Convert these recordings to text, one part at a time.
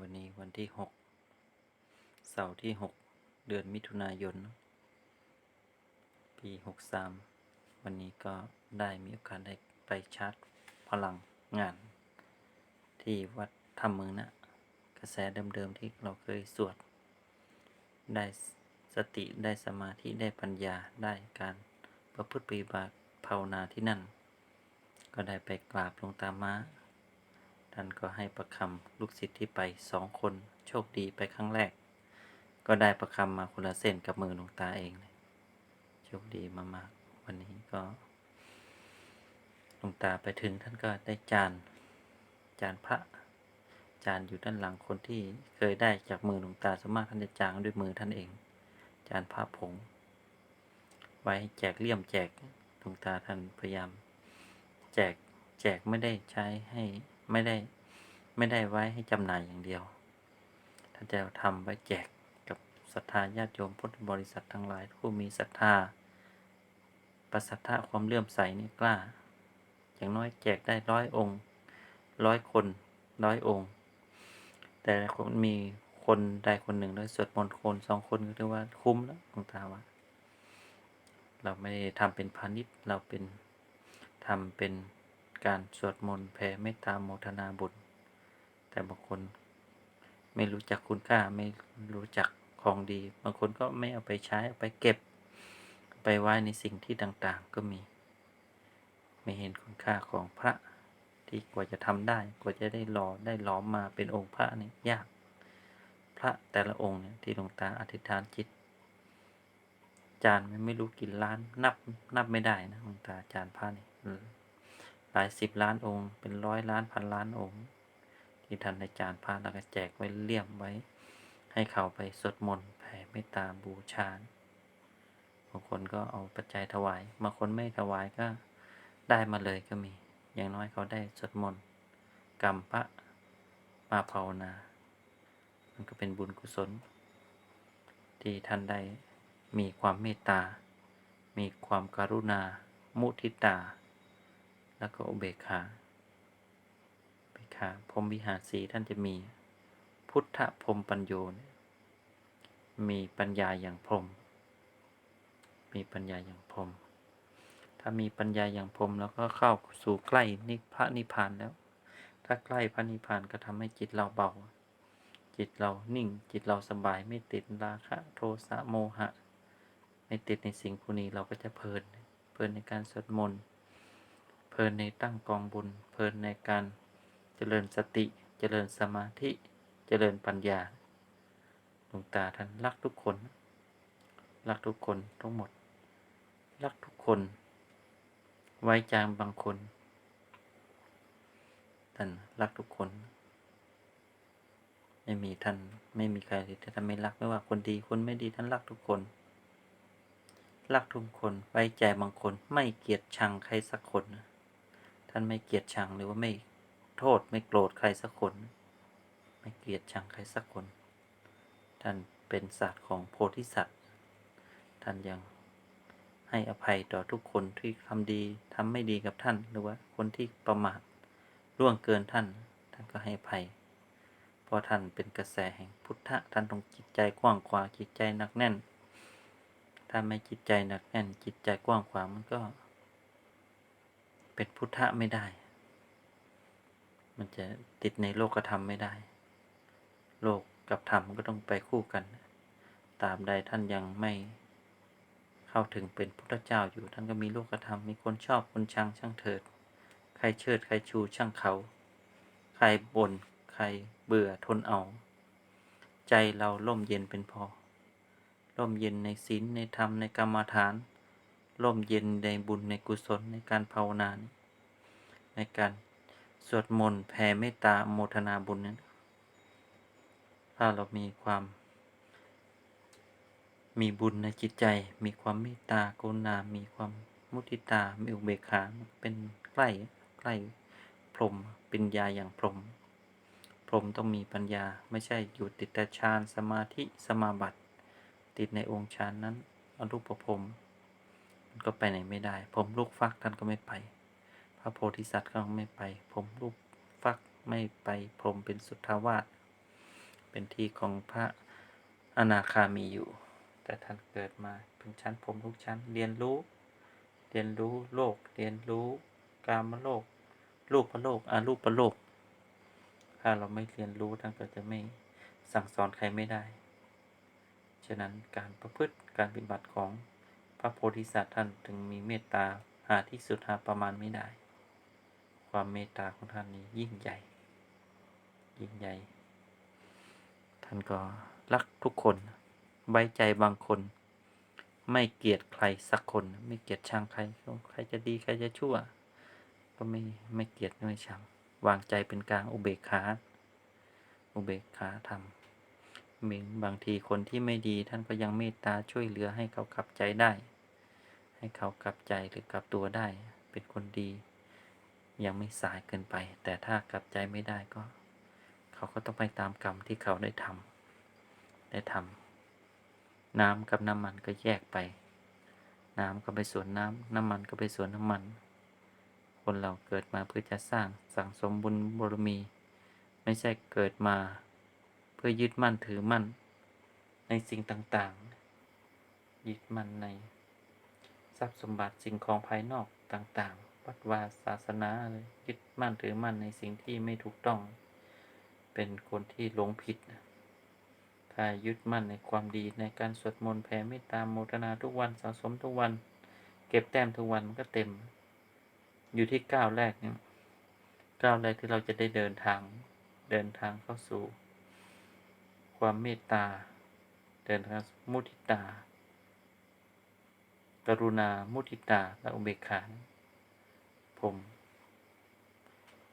วันนี้วันที่หกเสาร์ที่หกเดือนมิถุนายน ปีหกสามวันนี้ก็ได้มีโอกาสได้ไปชาร์จพลังงาน ที่วัดธรรมเมืองนะกระแสเดิมๆที่เราเคยสวด ได้สติได้สมาธิได้ปัญญาได้การประพฤติปฏิบัติภาวนาที่นั่น ก็ได้ไปกราบหลวงตาม้า ท่านก็ให้ประคำลูกศิษย์ที่ไปสองคนโชคดีไปครั้งแรก ก็ได้ประคำมาคนละเส้นกับมือหลวงตาเองเลยโชคดีมากๆวันนี้ก็หลวงตาไปถึงท่านก็ได้จานจานพระจานอยู่ด้านหลังคนที่เคยได้จากมือหลวงตาสวนมากท่านจะจางด้วยมือท่านเอง จานพระผง ไว้แจกเลี่ยมแจกหลวงตาท่านพยายาม แจกแจกไม่ได้ใช้ให้ไม่ได้ ไม่ได้ไว้ให้จำหน่ายอย่างเดียวท่านจะทำไว้แจกกับศรัทธาญาติโยมพุทธบริษัททั้งหลายผู้มีศรัทธาประศรัทธาความเลื่อมใสนี่กล้า อย่างน้อยแจกได้ร้อยองค์ร้อยคนร้อยองค์ แต่คนมีคนใดคนหนึ่งด้วสวดมนต์คนสองคนก็ถือว่าคุ้มแล้วหลวงตาว่าเราไม่ได้ทำเป็นพาณิชย์เราเป็นทำเป็นการสวดมนต์แผ่เมตตาโมทนาบุญ แต่บางคนไม่รู้จักคุณค่าไม่รู้จักของดี บางคนก็ไม่เอาไปใช้เอาไปเก็บ ไปไว้ในสิ่งที่ต่างๆ ก็มี ไม่เห็นคุณค่าของพระที่กว่าจะทำได้กว่าจะได้หล่อได้หล้อมมาเป็นองค์พระนี่ยาก พระแต่ละองค์เนี่ยที่หลวงตาอธิษฐานจิต จานมันไม่รู้กี่ล้านนับนับไม่ได้นะหลวงตาจานพระนี่หลายสิบล้านองค์ เป็นร้อยล้านพันล้านองค์ ที่ท่านในจานพระแล้วก็แจกไว้เลี่ยมไว้ ให้เขาไปสวดมนต์แผ่เมตตาบูชาบางคนก็เอาปัจจัยถวายบางคนไม่ถวายก็ได้มาเลยก็มี อย่างน้อยเขาได้สวดมนต์กรรมพระมาภาวนา มันก็เป็นบุญกุศล ที่ท่านได้มีความเมตตา มีความการุณา มุทิตา แล้วก็อุเบกขา ขาพรมวิหารสีท่านจะมีพุทธพรมปัญโยมีปัญญาอย่างพรม มีปัญญาอย่างพรม ถ้ามีปัญญาอย่างพรมแล้วก็เข้าสู่ใกล้นิพระนิพพานแล้ว ถ้าใกล้พระนิพพานก็ทำให้จิตเราเบา จิตเรานิ่ง จิตเราสบายไม่ติดราคะโทสะโมหะ ไม่ติดในสิ่งพวกนี้เราก็จะเพลิน เพลินในการสวดมนต์ เพลินในตั้งกองบุญ เพลินในการ เจริญสติ เจริญสมาธิ เจริญปัญญาหลวงตาท่านรักทุกคน รักทุกคนทั้งหมด รักทุกคน ไว้ใจบางคนท่านรักทุกคน ไม่มีท่านไม่มีใครที่ท่านไม่รักไม่ว่าคนดีคนไม่ดีท่านรักทุกคน รักทุกคนไว้ใจบางคน ไม่เกลียดชังใครสักคน ท่านไม่เกลียดชังหรือว่าไม่ โทษไม่โกรธใครสักคน ไม่เกลียดชังใครสักคน ท่านเป็นศาสตร์ของโพธิสัตว์ ท่านยังให้อภัยต่อทุกคนที่ทำดีทำไม่ดีกับท่านหรือว่าคนที่ประมาทล่วงเกินท่าน ท่านก็ให้อภัยเพราะท่านเป็นกระแสแห่งพุทธะท่านต้องจิตใจกว้างขวางจิตใจหนักแน่น ถ้าไม่จิตใจหนักแน่น จิตใจกว้างขวางมันก็ เป็นพุทธะไม่ได้ มันจะติดในโลกธรรมไม่ได้ โลกกับธรรมก็ต้องไปคู่กัน ตาบใดท่านยังไม่เข้าถึงเป็นพุทธเจ้าอยู่ท่านก็มีโลกธรรมมีคนชอบคนชังช่างเถิด ใครเชิดใครชูช่างเขา ใครบน่นใครเบื่อทนเอา ใจเราล่มเย็นเป็นพอร่มเย็นในศีลในธรรมในกรรมฐานร่มเย็นในบุญในกุศลในการภาวนานในการ สวดมนต์แผ่เมตตาโมทนาบุญนั้น ถ้าเรามีความ มีบุญในจิตใจ มีความเมตตากรุณา มีความมุทิตา มีอุเบกขา เป็นใกล้ใกล้พรหมปัญญาอย่างพรหมพรหมต้องมีปัญญา ไม่ใช่อยู่ติดแต่ฌานสมาธิสมาบัติ ติดในองค์ฌานนั้นอรูปภพมันก็ไปไหนไม่ได้ ผมลูกฟักท่านก็ไม่ไป ระโพธิสัตว์ก็ไม่ไป ผมลูกฟักไม่ไปพรหมเป็นสุทธาวาสเป็นที่ของพระอนาคามีอยู่ แต่ท่านเกิดมาเป็นชั้นพรหมทุกชั้นเรียนรู้ เรียนรู้โลก เรียนรู้กามโลก รูปโลกอารูปโลก ถ้าเราไม่เรียนรู้ท่านก็จะไม่สั่งสอนใครไม่ได้ ฉะนั้นการประพฤติการปฏิบัติของพระโพธิสัตว์ท่านถึงมีเมตตาหาที่สุดหาประมาณไม่ได้ ความเมตตาของท่านนี้ยิ่งใหญ่ ยิ่งใหญ่ ท่านก็รักทุกคนไว้ใจบางคน ไม่เกลียดใครสักคน ไม่เกลียดชังใครใครจะดีใครจะชั่ว ก็ไม่ไม่เกลียดไม่ชังวางใจเป็นกลางอุเบกขาอุเบกขาธรรมมีบางทีคนที่ไม่ดีท่านก็ยังเมตตาช่วยเหลือให้เขากลับใจได้ ให้เขากลับใจหรือกลับตัวได้ เป็นคนดี ยังไม่สายเกินไป แต่ถ้ากลับใจไม่ได้ก็ เขาก็ต้องไปตามกรรมที่เขาได้ทำได้ทำน้ำกับน้ำมันก็แยกไป น้ำก็ไปสวนน้ำน้ำมันก็ไปสวนน้ำมัน คนเราเกิดมาเพื่อจะสร้างสั่งสมบุญบารมี ไม่ใช่เกิดมา เพื่อยึดมั่นถือมั่น ในสิ่งต่างๆ ยึดมั่นใน ทรัพย์สมบัติสิ่งของภายนอกต่างๆ วัดวาศาสนาเลยยึดมั่นถือมั่นในสิ่งที่ไม่ถูกต้อง เป็นคนที่หลงผิดนะถ้ายึดมั่นในความดีในการสวดมนต์แผ่เมตตาโมทนาทุกวันสะสมทุกวัน เก็บแต้มทุกวันมันก็เต็ม อยู่ที่ก้าวแรกเนี่ยก้าวแรกที่เราจะได้เดินทางเดินทางเข้าสู่ ความเมตตา เดินทางมุทิตากรุณามุทิตาและอุเบกขา ม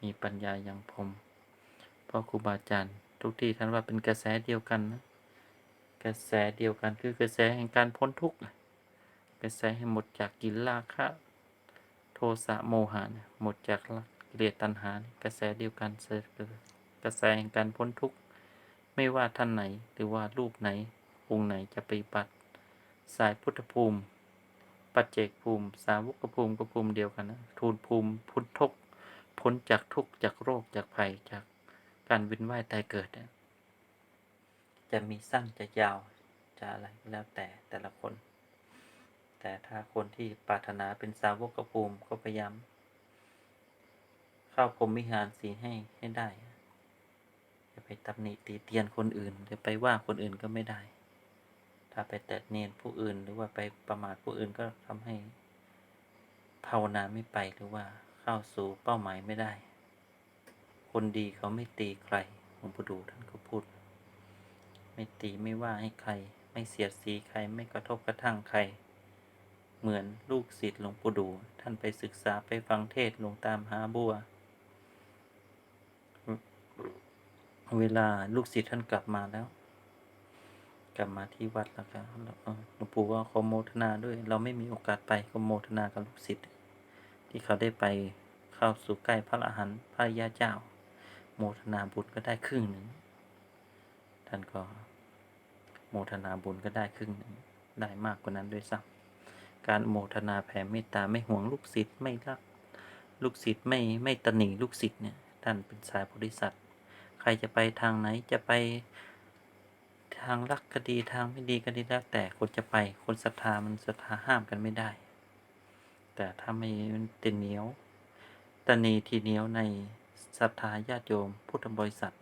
มีปัญญาอย่างผมเพราะครูบาอาจารย์ทุกที่ท่านว่าเป็นกระแสเดียวกันนะกระแสเดียวกันคือกระแสแห่งการพ้นทุกข์กระแสให้หมดจากกินราคะโทสะโมหะหมดจากกิเลสตัณหากระแสเดียวกันกระแสแห่งการพ้นทุกข์ไม่ว่าท่านไหนหรือว่ารูปไหนองค์ไหนจะไปฏิบัติสายพุทธภูมิ ปัจเจกภูมิ สาวกภูมิก็ภูมิเดียวกันนะทูลภูมิพ้นทุกพ้นจากทุกข์จากโรคจากภัยจากการวินว่ายตายเกิด จะมีสั้นจะยาวจะอะไรแล้วแต่แต่ละคน แต่ถ้าคนที่ปรารถนาเป็นสาวกภูมิก็พยายามเข้าพรมวิหารสีให้ให้ได้จะไปตำหนิตีเตียนคนอื่นจะไปว่าคนอื่นก็ไม่ได้ ถ้าไปแตะเนียนผู้อื่น หรือว่าไปประมาทผู้อื่นก็ทำให้ภาวนาไม่ไปหรือว่าเข้าสู่เป้าหมายไม่ได้ คนดีเขาไม่ตีใครหลวงปู่ดูท่านก็พูด ไม่ตีไม่ว่าให้ใคร ไม่เสียดสีใครไม่กระทบกระทั่งใคร เหมือนลูกศิษย์หลวงปู่ดูท่านไปศึกษาไปฟังเทศหลวงตามหาบัว เวลาลูกศิษย์ท่านกลับมาแล้ว กลับมาที่วัดแล้วก็เอ่อหลวงปู่ว่าขอโมทนาด้วย เราไม่มีโอกาสไปก็โมทนากับลูกศิษย์ที่เขาได้ไปเข้าสู่ใกล้พระอรหันต์พระยาเจ้า โมทนาบุญก็ได้ครึ่งหนึ่งท่านก็โมทนาบุญก็ได้ครึ่งหนึ่งได้มากกว่านั้นด้วยซ้ำการโมทนาแผ่เมตตาไม่ห่วงลูกศิษย์ไม่รักลูกศิษย์ไม่ไม่ตำหนิลูกศิษย์เนี่ยท่านเป็นสายโพธิสัตว์ใครจะไปทางไหนจะไป ทางรักก็ดีทางไม่ดีก็ดีแล้วแต่คนจะไปคนศรัทธามันศรัทธาห้ามกันไม่ได้ แต่ถ้าไม่ติดเหนียวตนีทีเหนียวในศรัทธาญาติโยมพุทธบริษัท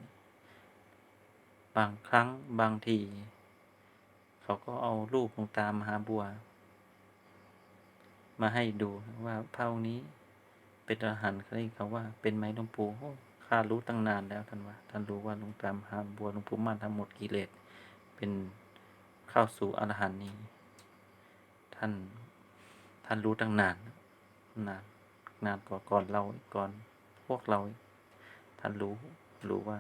บางครั้งบางที เขาก็เอารูปหลวงตามหาบัว มาให้ดูว่าพระองค์นี้เป็นอรหันต์เขาเรียกเขาว่าเป็นไหมหลวงปู่ข้ารู้ตั้งนานแล้วท่านว่าท่านรู้ว่าหลวงตามหาบัวหลวงปู่มั่นทั้งหมดกิเลส เป็นเข้าสู่อรหันต์นี้ ท่าน ท่านรู้ตั้งนาน นานนานกว่าก่อนเราอีกก่อนพวกเราอีกท่านรู้รู้ว่า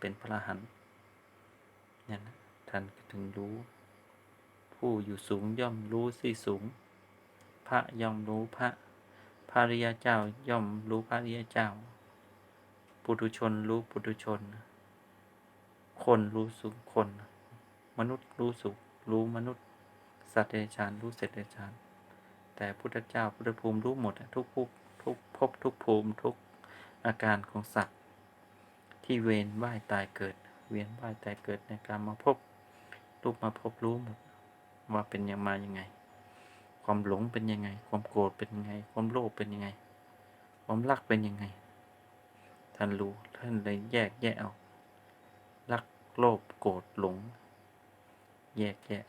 เป็นพระอรหันต์เนี่ยนะท่านถึงรู้ ผู้อยู่สูงย่อมรู้ที่สูง พระย่อมรู้พระพระริยาเจ้าย่อมรู้พระริยาเจ้า ปุถุชนรู้ปุถุชน คนรู้สุขคน มนุษย์รู้สุข รู้มนุษย์ สัตว์เดรัจฉานรู้เศษเดรัจฉาน แต่พุทธเจ้าพุทธภูมิรู้หมดทุกภพทุกภพทุกภูมิทุกอาการของสัตว์ ที่เวียนว่ายตายเกิด เวียนว่ายแต่เกิดในการมาพบรูปมาพบรู้หมดว่าเป็นยังมายังไง ความหลงเป็นยังไง ความโกรธเป็นยังไง ความโลภเป็นยังไง ความรักเป็นยังไง ท่านรู้ท่านเลยแยกแยะออกรักโลภโกรธหลง แยกแยะ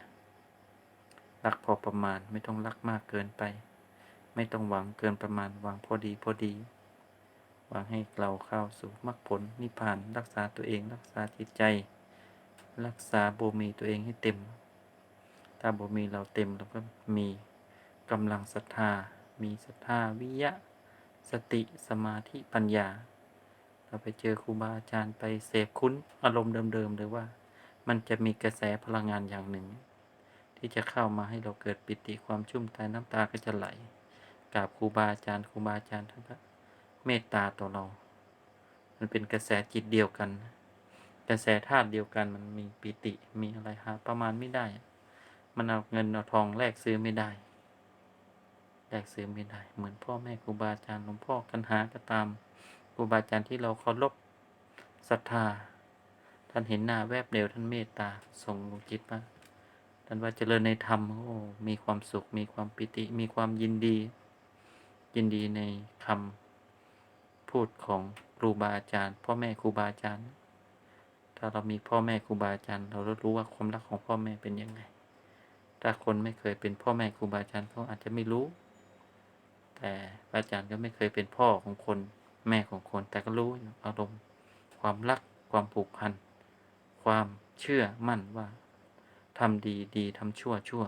รักพอประมาณไม่ต้องรักมากเกินไป ไม่ต้องหวังเกินประมาณหวังพอดีพอดี หวังให้เราเข้าสู่มรรคผลนิพพานรักษาตัวเองรักษาจิตใจ รักษาบุมีตัวเองให้เต็ม ถ้าบุมีเราเต็มเราก็มีกำลังศรัทธา มีศรัทธาวิยะ สติสมาธิปัญญา เราไปเจอครูบาอาจารย์ไปเสพคุ้นอารมณ์เดิมๆเลยว่า มันจะมีกระแสพลังงานอย่างหนึ่ง ที่จะเข้ามาให้เราเกิดปิติความชุ่มใจน้ำตาก็จะไหลกราบครูบาอาจารย์ครูบาอาจารย์ท่านก็เมตตาต่อเรา มันเป็นกระแสจิตเดียวกัน กระแสธาตุเดียวกันมันมีปิติมีอะไรหาประมาณไม่ได้ มันเอาเงินเอาทองแลกซื้อไม่ได้แลกซื้อไม่ได้ เหมือนพ่อแม่ครูบาอาจารย์หลวงพ่อกันหาก็ตามครูบาอาจารย์ที่เราเคารพศรัทธา ท่านเห็นหน้าแวบเดียวท่านเมตตาส่งจิตมาท่านว่าเจริญในธรรมโอ้มีความสุข มีความปิติ มีความยินดี ยินดีในคำพูดของครูบาอาจารย์ พ่อแม่ครูบาอาจารย์ ถ้าเรามีพ่อแม่ครูบาอาจารย์ เรารู้ว่าความรักของพ่อแม่เป็นยังไง ถ้าคนไม่เคยเป็นพ่อแม่ครูบาอาจารย์เขาอาจจะไม่รู้ แต่อาจารย์ก็ไม่เคยเป็นพ่อของคนแม่ของคน แต่ก็รู้อารมณ์ความรักความผูกพัน ความเชื่อมั่นว่าทำดีดีทำชั่วชั่ว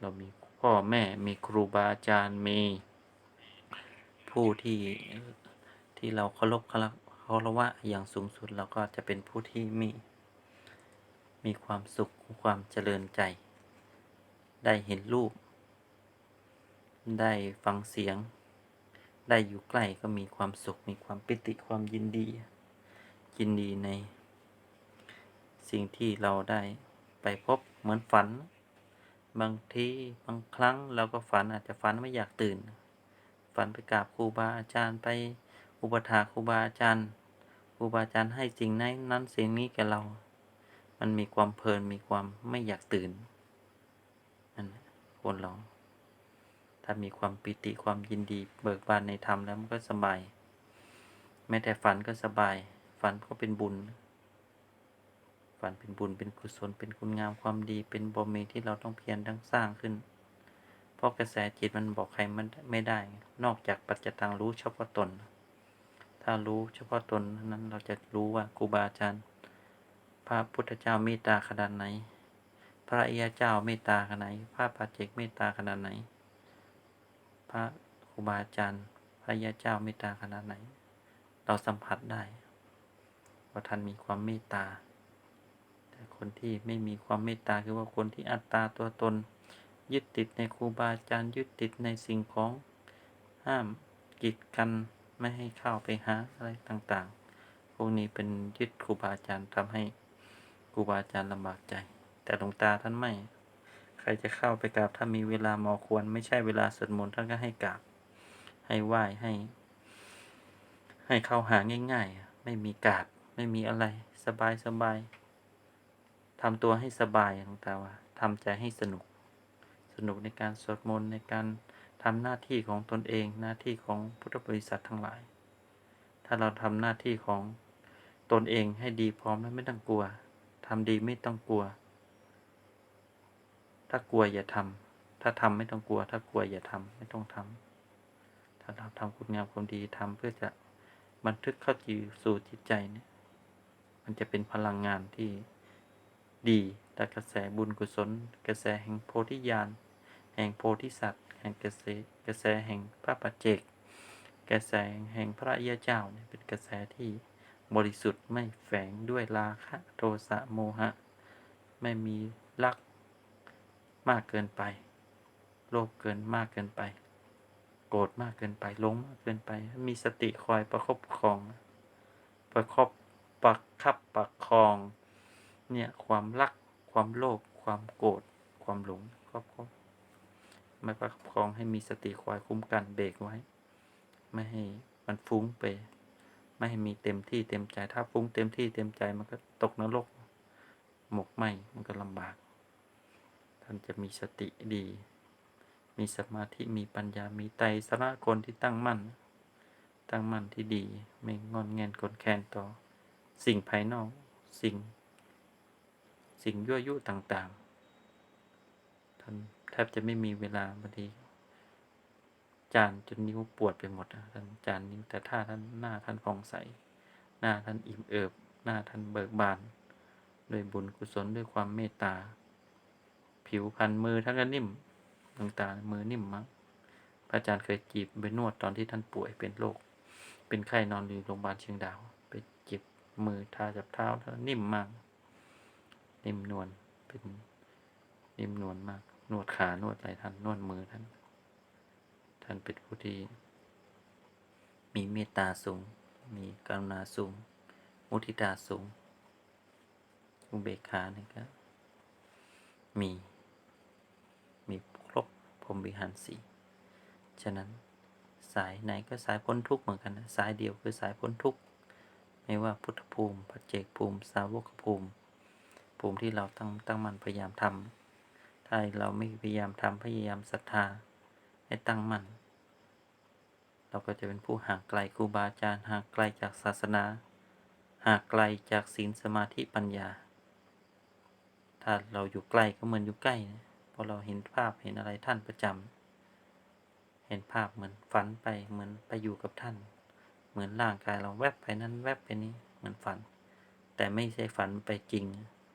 เรามีพ่อแม่มีครูบาอาจารย์มีผู้ที่ที่เราเคารพเคารพเคารพว่าอย่างสูงสุดเราก็จะเป็นผู้ที่มีมีความสุขความเจริญใจ ได้เห็นรูป ได้ฟังเสียง ได้อยู่ใกล้ก็มีความสุขมีความปิติความยินดี ยินดีในสิ่งที่เราได้ไปพบเหมือนฝัน บางทีบางครั้งเราก็ฝันอาจจะฝันไม่อยากตื่น ฝันไปกราบครูบาอาจารย์ไปอุปถาครูบาอาจารย์ครูบาอาจารย์ให้สิ่งนั้นนั้นสิ่งนี้แก่เรา มันมีความเพลินมีความไม่อยากตื่นนั่นคนเราถ้ามีความปิติความยินดีเบิกบานในธรรมแล้วมันก็สบายแม้แต่ฝันก็สบาย ฝันก็เป็นบุญ ฝันเป็นบุญเป็นกุศลเป็นคุณงามความดีเป็นบารมีที่เราต้องเพียรทั้งสร้างขึ้น เพราะกระแสจิตมันบอกใครมันไม่ได้ นอกจากปัจจตังรู้เฉพาะตน ถ้ารู้เฉพาะตนนั้นเราจะรู้ว่าครูบาอาจารย์พระพุทธเจ้าเมตตาขนาดไหน พระอิยาเจ้าเมตตาขนาดไหน พระปัจเจกเมตตาขนาดไหน พระครูบาอาจารย์พระอิยาเจ้าเมตตาขนาดไหน เราสัมผัสได้ ว่าท่านมีความเมตตา แต่คนที่ไม่มีความเมตตาคือว่าคนที่อัตตาตัวตน ยึดติดในครูบาอาจารย์ยึดติดในสิ่งของห้ามกีดกันไม่ให้เข้าไปหาอะไรต่างๆ พวกนี้เป็นยึดครูบาอาจารย์ทำให้ครูบาอาจารย์ลำบากใจ แต่หลวงตาท่านไม่ ใครจะเข้าไปกราบถ้ามีเวลาเหมอควร ไม่ใช่เวลาสวดมนต์ท่านก็ให้กราบ ให้ไหว้ให้ ให้เข้าหาง่าย ๆ ไม่มีกาบ ไม่มีอะไร สบายสบายทำตัวให้สบายหลวงตาว่าทำใจให้สนุก สนุกในการสวดมนต์ในการทำหน้าที่ของตนเอง หน้าที่ของพุทธบริษัททั้งหลาย ถ้าเราทำหน้าที่ของตนเองให้ดีพร้อมแล้วไม่ต้องกลัวทำดีไม่ต้องกลัว ถ้ากลัวอย่าทำถ้าทำไม่ต้องกลัว ถ้ากลัวอย่าทำไม่ต้องทำถ้าเราทำคุณงามความดีทำเพื่อจะบันทึกเข้าสู่จิตใจเนี่ย มันจะเป็นพลังงานที่ดีแต่กระแสบุญกุศล กระแสแห่งโพธิญาณ แห่งโพธิสัตว์ แห่งกระแสกระแสแห่งพระปัจเจก กระแสแห่งพระยาเจ้าเนี่ยเป็นกระแสที่บริสุทธิ์ไม่แฝงด้วยราคะโทสะโมหะ ไม่มีรักมากเกินไป โลภเกินมากเกินไป โกรธมากเกินไปหลงมากเกินไป มีสติคอยประคบปรอง ประคบ ประคับประคองเนี่ยความรักความโลภความโกรธความหลงครอบครอบไม่ประคับประคองให้มีสติคอยคุ้มกันเบรกไว้ ไม่ให้มันฟุ้งไป ไม่ให้มีเต็มที่เต็มใจถ้าฟุ้งเต็มที่เต็มใจมันก็ตกนรกหมกไหมมันก็ลำบาก ท่านจะมีสติดี มีสมาธิมีปัญญามีไตรสระคนที่ตั้งมั่น ตั้งมั่นที่ดีไม่งอนแงนกลแคนต่อ สิ่งภายนอก สิ่ง สิ่งยั่วยุต่างๆท่านแทบจะไม่มีเวลาบางทีจานจนนิ้วปวดไปหมดอะท่านจานนิ้วแต่ถ้าท่านหน้าท่านฟองใส หน้าท่านอิ่มเอิบ หน้าท่านเบิกบานด้วยบุญกุศลด้วยความเมตตา ผิวพรรณมือท่านก็นิ่มดวงตามือนิ่มมากพระอาจารย์เคยจีบไปนวดตอนที่ท่านป่วยเป็นโรคเป็นไข้นอนอยู่โรงพยาบาลเชียงดาว มือทาจับเท้านิ่มมาก นิ่มนวลเป็นนิ่มนวลมาก นวดขานวดอะไรท่านนวดมือท่านท่านเป็นผู้ที่มีเมตตาสูง มีกรุณาสูง มุทิตาสูง อุเบกขาเนี่ยก็มี มีครบพรหมวิหารสีฉะนั้นสายไหนก็สายพ้นทุกข์เหมือนกันนะสายเดียวคือสายพ้นทุกข์ ไม่ว่าพุทธภูมิปัจเจกภูมิ สาวกภูมิ ภูมิที่เราตั้งตั้งมันพยายามทำถ้าเราไม่พยายามทำพยายามศรัทธาให้ตั้งมั่นเราก็จะเป็นผู้ห่างไกลครูบาอาจารย์ห่างไกลจากศาสนาห่างไกลจากศีลสมาธิปัญญา ถ้าเราอยู่ใกล้ก็เหมือนอยู่ใกล้นะเพราะเราเห็นภาพเห็นอะไรท่านประจำเห็นภาพเหมือนฝันไปเหมือนไปอยู่กับท่าน มือนร่างกายเราแวบไปนั้นแวบไปนี้เหมือนฝัน แต่ไม่ใช่ฝันไปจริง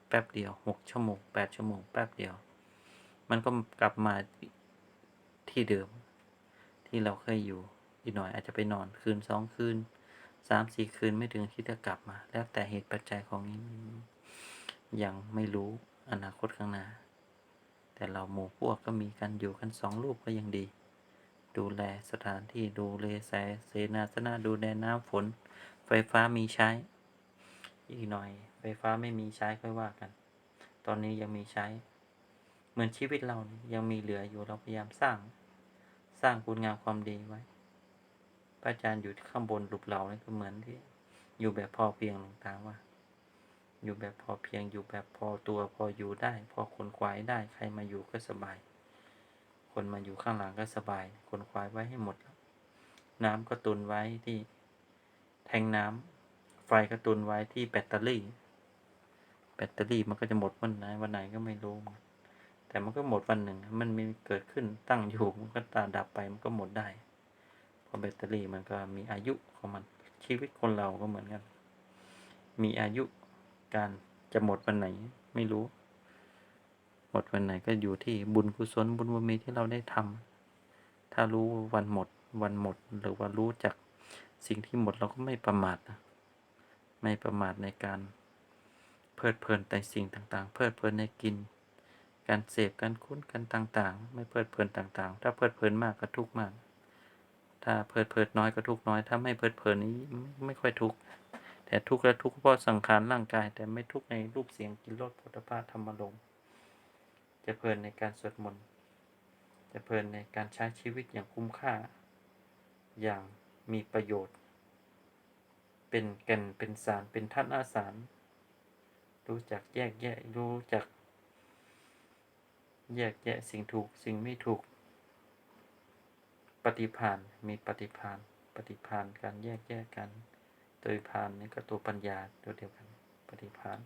แป๊บเดียวหกชั่วโมงแปดชั่วโมงแป๊บเดียว มันก็กลับมาที่เดิม ที่เราเคยอยู่อีกหน่อยอาจจะไปนอนคืนสองคืนสามสี่คืนไม่ถึงที่จะกลับมา แล้วแต่เหตุปัจจัยของนี้ยังไม่รู้อนาคตข้างหน้า แต่เราหมู่พวกก็มีกันอยู่กันสองรูปก็ยังดี ดูแลสถานที่ดูแลแสเสนาสนะดูแลน้ำฝน ไฟฟ้ามีใช้ อีกหน่อย ไฟฟ้าไม่มีใช้ค่อยว่ากัน ตอนนี้ยังมีใช้ เหมือนชีวิตเรานี่ยังมีเหลืออยู่เราพยายามสร้าง สร้างคุณงามความดีไว้พระอาจารย์อยู่ข้างบนหลุบเหลานี่ก็เหมือนที่ อยู่แบบพอเพียงหลวงตาว่า อยู่แบบพอเพียงอยู่แบบพอตัวพออยู่ได้ พอคนควายได้ใครมาอยู่ก็สบาย คนมาอยู่ข้างหลังก็สบาย คนควายไว้ให้หมด น้ำก็ตุนไว้ที่แทงน้ำไฟก็ตุนไว้ที่แบตเตอรี่ แบตเตอรี่มันก็จะหมดวันไหนวันไหนก็ไม่รู้ แต่มันก็หมดวันหนึ่ง มันมีเกิดขึ้นตั้งอยู่มันก็ตาดับไปมันก็หมดได้เพราะแบตเตอรี่มันก็มีอายุของมันชีวิตคนเราก็เหมือนกัน มีอายุการจะหมดวันไหนไม่รู้ หมดวันไหนก็อยู่ที่บุญกุศลบุญบารมีที่เราได้ทำถ้ารู้วันหมดวันหมดหรือว่ารู้จักสิ่งที่หมดเราก็ไม่ประมาทนะไม่ประมาทในการเพลิดเพลินในสิ่งต่างๆ เพลิดเพลินในกิน การเสพการคุ้นกันต่างๆ ไม่เพลิดเพลินต่างๆ ถ้าเพลิดเพลินมากก็ทุกข์มาก ถ้าเพลิดเพลินน้อยก็ทุกข์น้อย ถ้าไม่เพลิดเพลินนี้ไม่ค่อยทุกข์แต่ทุกข์และทุกข์เพราะสังขารร่างกาย แต่ไม่ทุกข์ในรูปเสียงกินรสผลิตภัณฑ์ธรรมลมณ์ จะเพลินในการสวดมนต์จะเพลินในการใช้ชีวิตอย่างคุ้มค่า อย่างมีประโยชน์ เป็นแก่นเป็นสารเป็นท่านอาสารรู้จักแยกแยะรู้จัก แยกแยะสิ่งถูกสิ่งไม่ถูก ปฏิภาณมีปฏิภาณปฏิภาณการแยกแยะกันโดยพานนี่ก็ตัวปัญญาตัวเดียวกัน ปฏิภาณ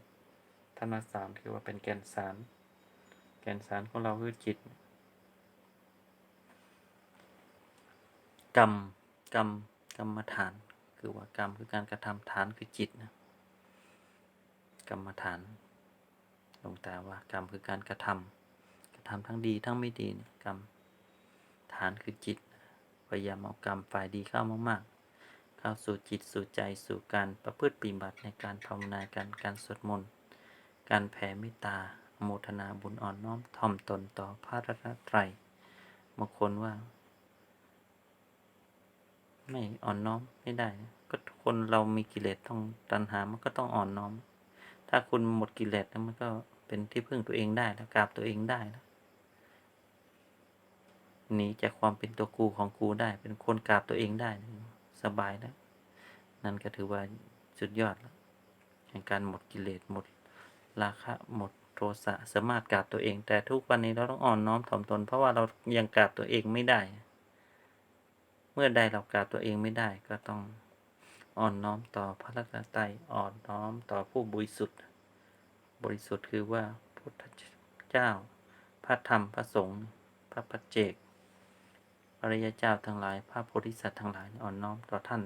ธนาสารคือว่าเป็นแก่นสาร ก่นสารของเราคือจิต กรรมกรรมกรรมฐาน คือว่ากรรมคือการกระทำฐานคือจิตนะกรรมฐานลวงตาว่ากรรมคือการกระทำกระทำทั้งดีทั้งไม่ดีกรรมฐานคือจิตพยายามเอากรรมฝ่ายดีเข้ามากๆ เข้าสู่จิตสู่ใจสู่การประพฤติปฏิบัติในการภาวนาการการสวดมนต์การแผ่เมตตา โมทนาบุญอ่อนน้อมถ่อมตนต่อพระรัตนตรัยบางคนว่า ไม่อ่อนน้อมไม่ได้ ก็คนเรามีกิเลสต้องตัณหามันก็ต้องอ่อนน้อม ถ้าคุณหมดกิเลสแล้วมันก็เป็นที่พึ่งตัวเองได้แล้วกราบตัวเองได้แล้วหนีจากความเป็นตัวกูของกูได้ เป็นคนกราบตัวเองได้สบายแล้วนนั่นก็ถือว่าสุดยอดแล้วแห่งการหมดกิเลสหมดราคะหมด โทสะสามารถกราบตัวเอง แต่ทุกวันนี้เราต้องอ่อนน้อมถ่อมตน เพราะว่าเรายังกราบตัวเองไม่ได้ เมื่อใดเรากราบตัวเองไม่ได้ก็ต้องอ่อนน้อมต่อพระรัตนตรัยอ่อนน้อมต่อผู้บริสุทธิ์ บริสุทธิ์คือว่าพุทธเจ้า พระธรรมพระสงฆ์พระปัจเจกอริยเจ้าทั้งหลาย พระโพธิสัตว์ทั้งหลายอ่อนน้อมต่อท่าน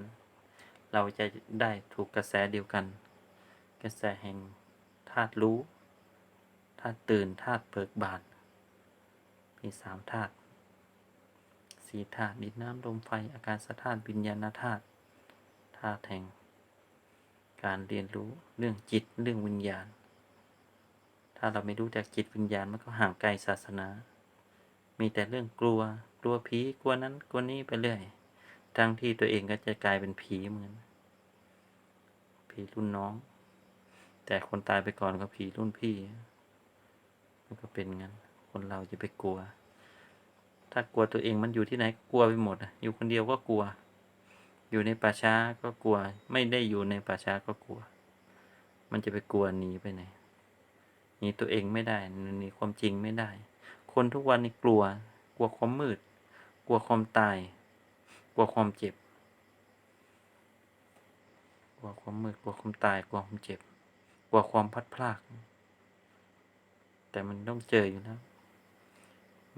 เราจะได้ถูกกระแสเดียวกัน กระแสแห่งธาตุรู้ ธาตุตื่นธาตุเบิกบาน มีสามธาตุสี่ธาตุดินน้ำลมไฟอากาศธาตุวิญญาณธาตุธาตุแห่ง การเรียนรู้เรื่องจิตเรื่องวิญญาณ ถ้าเราไม่รู้จักจิตวิญญาณมันก็ห่างไกลศาสนา มีแต่เรื่องกลัวกลัวผีกลัวนั้นกลัวนี้ไปเรื่อยทั้งที่ตัวเองก็จะกลายเป็นผีเหมือนผีรุ่นน้อง แต่คนตายไปก่อนก็ผีรุ่นพี่ มันก็เป็นงั้น คนเราจะไปกลัว ถ้ากลัวตัวเองมันอยู่ที่ไหนกลัวไปหมดอะอยู่คนเดียวก็กลัว อยู่ในป่าช้าก็กลัว ไม่ได้อยู่ในป่าช้าก็กลัว มันจะไปกลัวหนีไปไหนหนีตัวเองไม่ได้หนีความจริงไม่ได้ คนทุกวันนี้กลัว กลัวความมืด กลัวความตาย กลัวความเจ็บ กลัวความมืด กลัวความตาย กลัวความเจ็บ กลัวความพัดพราก แต่มันต้องเจออยู่แล้ว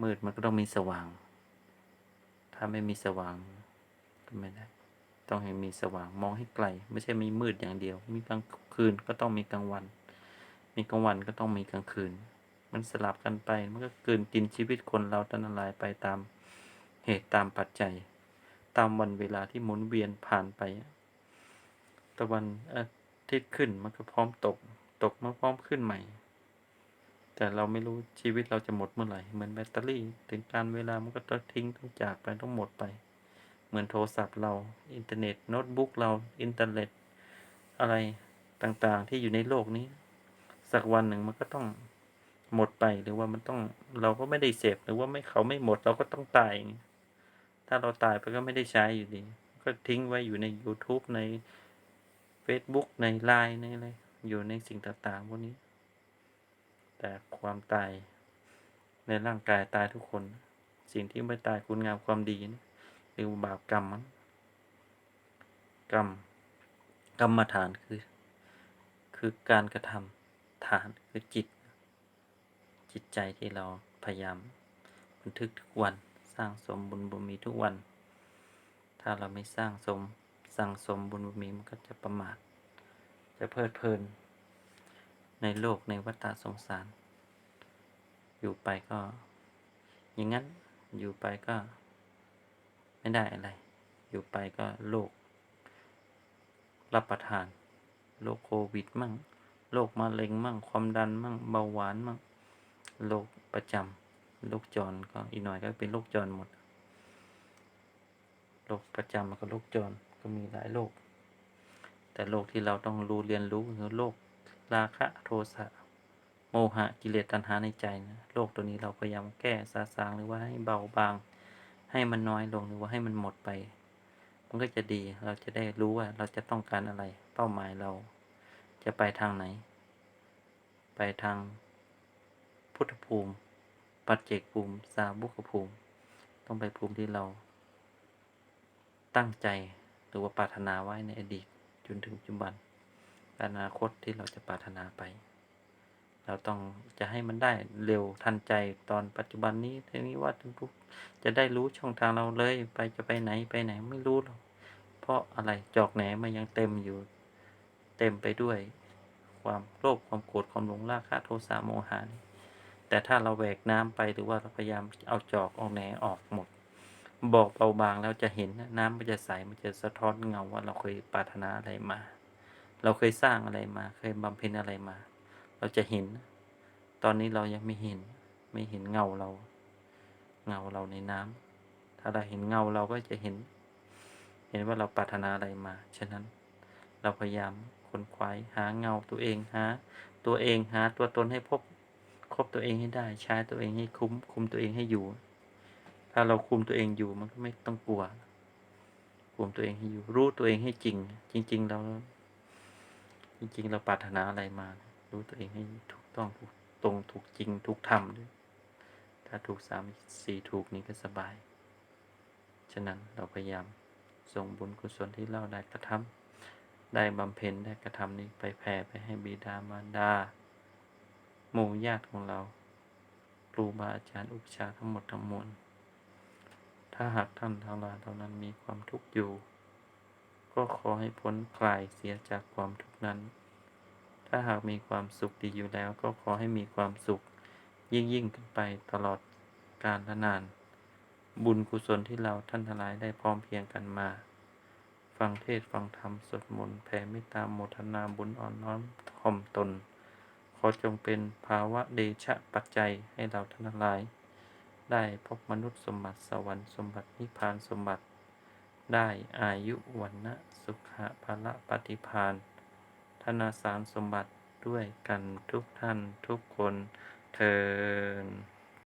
มืดมันก็ต้องมีสว่าง ถ้าไม่มีสว่างก็ไม่ได้ ต้องให้มีสว่างมองให้ไกล ไม่ใช่มีมืดอย่างเดียว มีกลางคืนก็ต้องมีกลางวัน มีกลางวันก็ต้องมีกลางคืน มันสลับกันไป มันก็เกินกินชีวิตคนเราตันลายไปตามเหตุตามปัจจัย ตามวันเวลาที่หมุนเวียนผ่านไป ตะวันอาทิตย์ขึ้นมันก็พร้อมตก ตกมาพร้อมขึ้นใหม่ แต่เราไม่รู้ชีวิตเราจะหมดเมื่อไหร่ เหมือนแบตเตอรี่ ถึงการเวลามันก็ต้องทิ้งต้องจากไปต้องหมดไป เหมือนโทรศัพท์เรา อินเทอร์เน็ตโน้ตบุ๊กเรา อินเทอร์เน็ต อะไรต่างๆ ที่อยู่ในโลกนี้ สักวันหนึ่งมันก็ต้องหมดไป หรือว่ามันต้องเราก็ไม่ได้เสพหรือว่าไม่เขาไม่หมดเราก็ต้องตาย ถ้าเราตายไปก็ไม่ได้ใช้อยู่ดี ก็ทิ้งไว้อยู่ใน YouTube ใน Facebook ใน LINE ในอะไร อยู่ในสิ่งต่างๆพวกนี้ แต่ความตาย ในร่างกายตายทุกคน สิ่งที่ไม่ตายคุณงามความดีนะหรือบาปกรรมมั้งกรรมกรรมฐานคือ คือการกระทำฐานคือจิต จิตใจที่เราพยายามบันทึกทุกวันสร้างสมบุญบุญมีทุกวัน ถ้าเราไม่สร้างสมสั่งสมบุญบุญมีมันก็จะประมาทจะเพลิดเพลิน ในโลกในวัฏสงสาร อยู่ไปก็ อย่างนั้นอยู่ไปก็ ไม่ได้อะไร อยู่ไปก็โรครับประทานโรคโควิดมั่งโรคมะเร็งมั่ง ความดันมั่งเบาหวานมั่งโรคประจำโรคจรก็อีกหน่อยก็เป็นโรคจรหมดโรคประจำมันก็โรคจรก็มีหลายโรคแต่โรคที่เราต้องรู้เรียนรู้คือโรค ราคะโทสะโมหะกิเลสตัณหาในใจนะโรคตัวนี้เราพยายามแก้สาสางหรือว่าให้เบาบาง ให้มันน้อยลงหรือว่าให้มันหมดไป มันก็จะดีเราจะได้รู้ว่าเราจะต้องการอะไร เป้าหมายเรา จะไปทางไหน ไปทางพุทธภูมิ ปัจเจกภูมิ สาบุคภูมิ ต้องไปภูมิที่เรา ตั้งใจหรือว่าปรารถนาไว้ในอดีตจนถึงปัจจุบัน อนาคตที่เราจะปรารถนาไป เราต้องจะให้มันได้เร็วทันใจตอนปัจจุบันนี้ทีนี้ว่าทุกจะได้รู้ช่องทางเราเลยไปจะไปไหนไปไหนไม่รู้หรอกเพราะอะไรจอกแหนมันยังเต็มอยู่ เต็มไปด้วย ความโลภความโกรธความหลงราคะโทสะโมหะนี่แต่ถ้าเราแหวกน้ำไปหรือว่าเราพยายามเอาจอกเอาแหนออกหมด บอกเบาบางแล้วจะเห็นนะน้ำมันจะใสมันจะสะท้อนเงาว่าเราเคยปรารถนาอะไรมา เราเคยสร้างอะไรมา เคยบำเพ็ญอะไรมา เราจะเห็น ตอนนี้เรายังไม่เห็น ไม่เห็นเงาเรา เงาเราในน้ำถ้าเราเห็นเงาเราก็จะเห็น เห็นว่าเราปรารถนาอะไรมา ฉะนั้น เราพยายามค้นคว้าหาเงาตัวเองหาตัวเองหาตัวตนให้พบครบตัวเองให้ได้ ใช้ตัวเองให้คุ้ม คุมตัวเองให้อยู่ ถ้าเราคุมตัวเองอยู่มันก็ไม่ต้องกลัวคุมตัวเองให้อยู่ รู้ตัวเองให้จริง จริง ๆ เรา จริง ๆ เราปรารถนาอะไรมา รู้ตัวเองให้ถูกต้องถูกตรงถูกจริงถูกธรรมด้วย ถ้าถูกสามสี่ถูกนี้ก็สบาย ฉะนั้นเราพยายามส่งบุญกุศลที่เราได้กระทำได้บำเพ็ญได้กระทำนี้ไปแผ่ไปให้บิดามารดา หมู่ญาติของเรา ครูบาอาจารย์อุปชาทั้งหมดทั้งมวลถ้าหากท่านทั้งหลายเหล่านั้นมีความทุกข์อยู่ ก็ขอให้พ้นคลายเสียจากความทุกข์นั้น ถ้าหากมีความสุขดีอยู่แล้วก็ขอให้มีความสุข ยิ่งยิ่งขึ้นไปตลอดกาลและนาน บุญกุศลที่เราท่านทั้งหลายได้พร้อมเพรียงกันมา ฟังเทศฟังธรรมสวดมนต์แผ่เมตตาโมทนาบุญอ่อนน้อมถ่อมตน ขอจงเป็นภาวะเดชะปัจจัยให้เราท่านทั้งหลาย ได้พบมนุษย์สมบัติสวรรค์สมบัตินิพพานสมบัติ ได้อายุวันนะสุขะภละปฏิพานธนาสารสมบัติด้วยกันทุกท่านทุกคนเทิน